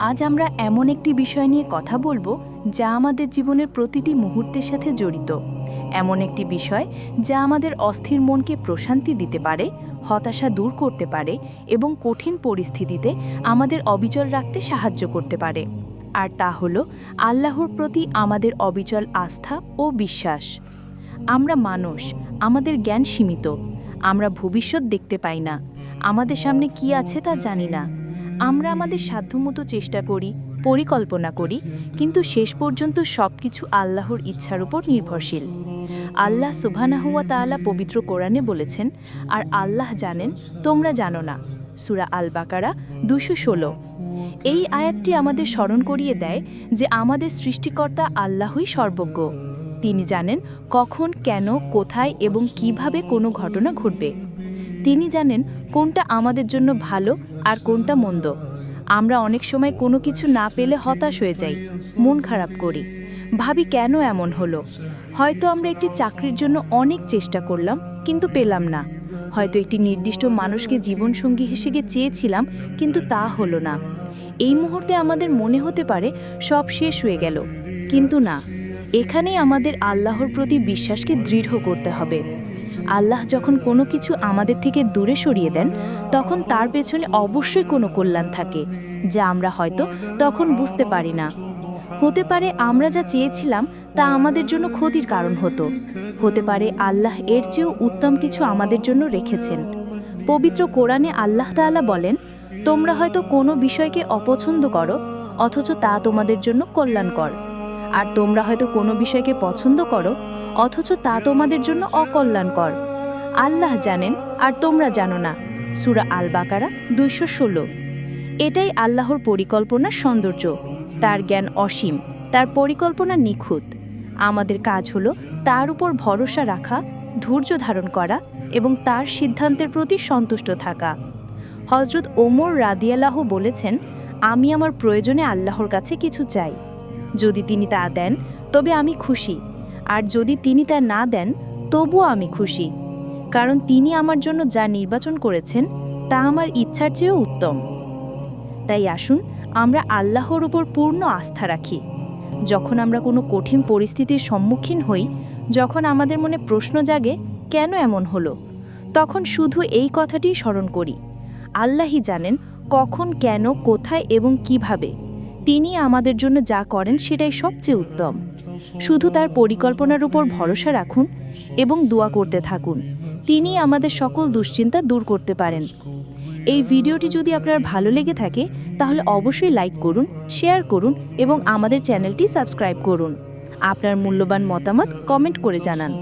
আজ আমরা এমন একটি বিষয় নিয়ে কথা বলব যা আমাদের জীবনের প্রতিটি মুহূর্তের সাথে জড়িত। এমন একটি বিষয় যা আমাদের অস্থির মনকে প্রশান্তি দিতে পারে, হতাশা দূর করতে পারে এবং কঠিন পরিস্থিতিতে আমাদের অবিচল রাখতে সাহায্য করতে পারে। আর তা হল, আল্লাহর প্রতি আমাদের অবিচল আস্থা ও বিশ্বাস। আমরা মানুষ, আমাদের জ্ঞান সীমিত। আমরা ভবিষ্যৎ দেখতে পাই না। আমাদের সামনে কি আছে তা জানি না। আমরা আমাদের সাধ্যমতো চেষ্টা করি, পরিকল্পনা করি, কিন্তু শেষ পর্যন্ত সব কিছু আল্লাহর ইচ্ছার উপর নির্ভরশীল। আল্লাহ সুবহানাহুয়া তাআলা পবিত্র কোরআনে বলেছেন, আর আল্লাহ জানেন, তোমরা জানো না। সুরা আল বাকারা দুশো ষোলো। এই আয়াতটি আমাদের স্মরণ করিয়ে দেয় যে আমাদের সৃষ্টিকর্তা আল্লাহই সর্বজ্ঞ। তিনি জানেন কখন, কেন, কোথায় এবং কীভাবে কোনো ঘটনা ঘটবে। তিনি জানেন কোনটা আমাদের জন্য ভালো আর কোনটা মন্দ। আমরা অনেক সময় কোনো কিছু না পেলে হতাশ হয়ে যাই, মন খারাপ করি। ভাবি, কেন এমন হলো? হয়তো আমরা একটি চাকরির জন্য অনেক চেষ্টা করলাম, কিন্তু পেলাম না। হয়তো একটি নির্দিষ্ট মানুষকে জীবনসঙ্গী হিসেবে চেয়েছিলাম, কিন্তু তা হলো না। এই মুহূর্তে আমাদের মনে হতে পারে সব শেষ হয়ে গেল। কিন্তু না, এখানেই আমাদের আল্লাহর প্রতি বিশ্বাসকে দৃঢ় করতে হবে। আল্লাহ যখন কোনো কিছু আমাদের থেকে দূরে সরিয়ে দেন, তখন তার পেছনে অবশ্যই কোনো কল্যাণ থাকে, যা আমরা হয়তো তখন বুঝতে পারি না। হতে পারে আমরা যা চেয়েছিলাম, তা আমাদের জন্য ক্ষতির কারণ হতো। হতে পারে আল্লাহ এর চেয়েও উত্তম কিছু আমাদের জন্য রেখেছেন। পবিত্র কোরআনে আল্লাহ তাআলা বলেন, তোমরা হয়তো কোনো বিষয়কে অপছন্দ করো, অথচ তা তোমাদের জন্য কল্যাণকর। আর তোমরা হয়তো কোনো বিষয়কে পছন্দ করো অথচ তা তোমাদের জন্য অকল্যাণকর। আল্লাহ জানেন, আর তোমরা জানো না। সুরা আল বাকারা দুইশো ষোলো। এটাই আল্লাহর পরিকল্পনার সৌন্দর্য। তার জ্ঞান অসীম, তার পরিকল্পনা নিখুঁত। আমাদের কাজ হলো তার উপর ভরসা রাখা, ধৈর্য ধারণ করা এবং তার সিদ্ধান্তের প্রতি সন্তুষ্ট থাকা। হজরত ওমর রাদিয়াল্লাহ বলেছেন, আমি আমার প্রয়োজনে আল্লাহর কাছে কিছু চাই। যদি তিনি তা দেন, তবে আমি খুশি। আর যদি তিনি তা না দেন, তবুও আমি খুশি। কারণ তিনি আমার জন্য যা নির্বাচন করেছেন, তা আমার ইচ্ছার চেয়েও উত্তম। তাই আসুন, আমরা আল্লাহর উপর পূর্ণ আস্থা রাখি। যখন আমরা কোনো কঠিন পরিস্থিতির সম্মুখীন হই, যখন আমাদের মনে প্রশ্ন জাগে, কেন এমন হলো? তখন শুধু এই কথাটি স্মরণ করি। আল্লাহই জানেন কখন, কেন, কোথায় এবং কীভাবে। তিনি আমাদের জন্য যা করেন সেটাই সবচেয়ে উত্তম। শুধু তার পরিকল্পনার উপর ভরসা রাখুন এবং দোয়া করতে থাকুন। তিনি আমাদের সকল দুশ্চিন্তা দূর করতে পারেন। এই ভিডিওটি যদি আপনার ভালো লেগে থাকে, তাহলে অবশ্যই লাইক করুন, শেয়ার করুন এবং আমাদের চ্যানেলটি সাবস্ক্রাইব করুন। আপনার মূল্যবান মতামত কমেন্ট করে জানান।